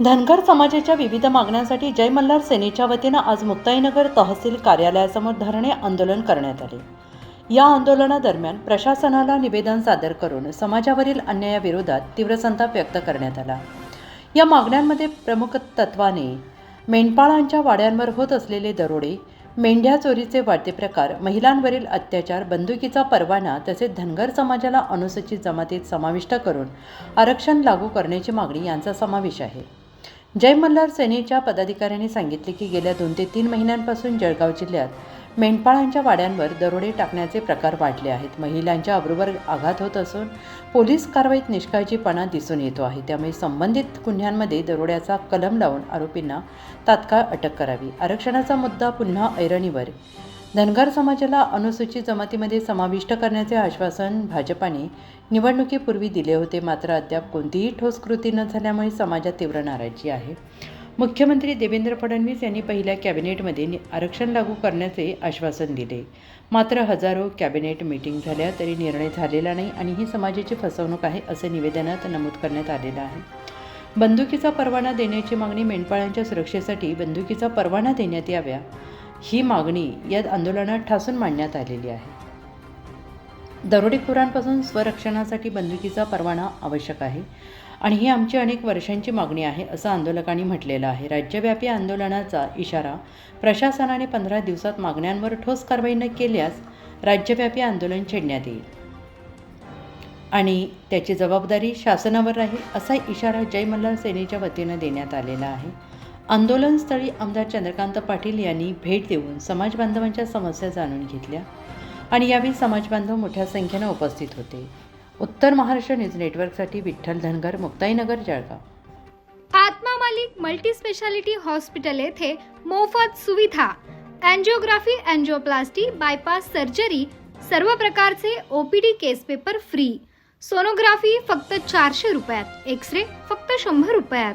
धनगर समाजाच्या विविध मागण्यांसाठी जय मल्हार सेनेच्या वतीनं आज मुक्ताईनगर तहसील कार्यालयासमोर धरणे आंदोलन करण्यात आले. या आंदोलनादरम्यान प्रशासनाला निवेदन सादर करून समाजावरील अन्यायाविरोधात तीव्र संताप व्यक्त करण्यात आला. या मागण्यांमध्ये प्रमुख तत्वाने मेंढपाळांच्या वाड्यांवर होत असलेले दरोडे मेंढ्या चोरीचे वाढते प्रकार महिलांवरील अत्याचार बंदुकीचा परवाना तसेच धनगर समाजाला अनुसूचित जमातीत समाविष्ट करून आरक्षण लागू करण्याची मागणी यांचा समावेश आहे. जय मल्हार सेनेच्या पदाधिकाऱ्यांनी सांगितले की गेल्या दोन ते तीन महिन्यांपासून जळगाव जिल्ह्यात मेंढपाळांच्या वाड्यांवर दरोडे टाकण्याचे प्रकार वाढले आहेत. महिलांच्या अब्रूवर आघात होत असून पोलीस कारवाईत निष्काळजीपणा दिसून येतो आहे. त्यामुळे संबंधित गुन्ह्यांमध्ये दरोड्याचा कलम लावून आरोपींना तात्काळ अटक करावी. आरक्षणाचा मुद्दा पुन्हा ऐरणीवर धनगर समाजाला अनुसूचित जमातीमध्ये समाविष्ट करण्याचे आश्वासन भाजपाने निवडणुकीपूर्वी दिले होते. मात्र अद्याप कोणतीही ठोस कृती न झाल्यामुळे समाजात तीव्र नाराजी आहे. मुख्यमंत्री देवेंद्र फडणवीस यांनी पहिल्या कॅबिनेटमध्ये नि- आरक्षण लागू करण्याचे आश्वासन दिले. मात्र हजारो कॅबिनेट मीटिंग झाल्या तरी निर्णय झालेला नाही आणि ही समाजाची फसवणूक आहे असे निवेदनात नमूद करण्यात आलेलं आहे. बंदुकीचा परवाना देण्याची मागणी मेंढपाळांच्या सुरक्षेसाठी बंदुकीचा परवाना देण्यात याव्या ही मागणी या आंदोलनात ठासून मांडण्यात आलेली आहे. दरोडेखोरांपासून स्वरक्षणासाठी बंदुकीचा परवाना आवश्यक आहे आणि ही आमची अनेक वर्षांची मागणी आहे असं आंदोलकांनी म्हटलेलं आहे. राज्यव्यापी आंदोलनाचा इशारा प्रशासनाने पंधरा दिवसात मागण्यांवर ठोस कारवाई न केल्यास राज्यव्यापी आंदोलन छेडण्यात येईल. आणि त्याची जबाबदारी शासनावर राहील असा इशारा जय मल्हार सेनेच्या वतीनं देण्यात आलेला आहे. आंदोलनस्थळी आमदार चंद्रकांत पाटील यांनी भेट देऊन समाजबांधवांच्या समस्या जाणून घेतल्या आणि यावेळी समाजबांधव मोठ्या संख्येनं उपस्थित होते. उत्तर महाराष्ट्र न्यूज नेटवर्कसाठी Vitthal Dhangar Muktainagar Jalgaon. Atma Malik multi speciality hospital येथे मोफत सुविधा अँजिओग्राफी अँजिओप्लास्टी बायपास सर्जरी सर्व प्रकारचे OPD case paper free. Sonography फक्त चारशे रुपयात एक्स रे फक्त शंभर रुपयात.